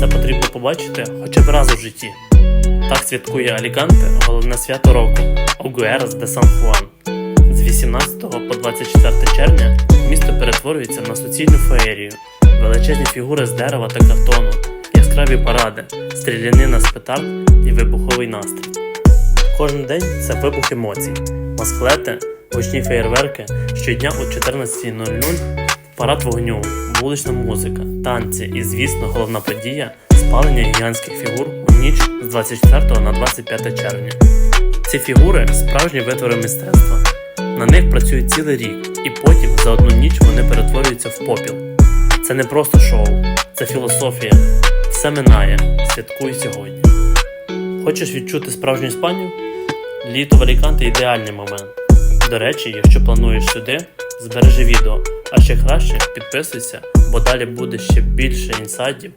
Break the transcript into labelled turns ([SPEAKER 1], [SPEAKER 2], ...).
[SPEAKER 1] Це потрібно побачити хоча б раз у житті. Так святкує Аліганте головне свято року Огуерас де Сан Хуан. З 18 по 24 червня місто перетворюється на суцільну феєрію, величезні фігури з дерева та картону, яскраві паради, стрілянина з петард і вибуховий настрій. Кожен день це вибух емоцій, масклети, гучні феєрверки, щодня о 14.00 парад вогню, вулична музика, танці і, звісно, головна подія спалення гігантських фігур у ніч з 24 на 25 червня. Ці фігури справжні витвори мистецтва. На них працюють цілий рік, і потім за одну ніч вони перетворюються в попіл. Це не просто шоу, це філософія. Все минає, святкуй сьогодні. Хочеш відчути справжню Іспанію? Літо в Аліканте ідеальний момент. До речі, якщо плануєш сюди, збережи відео, а ще краще підписуйся, бо далі буде ще більше інсайдів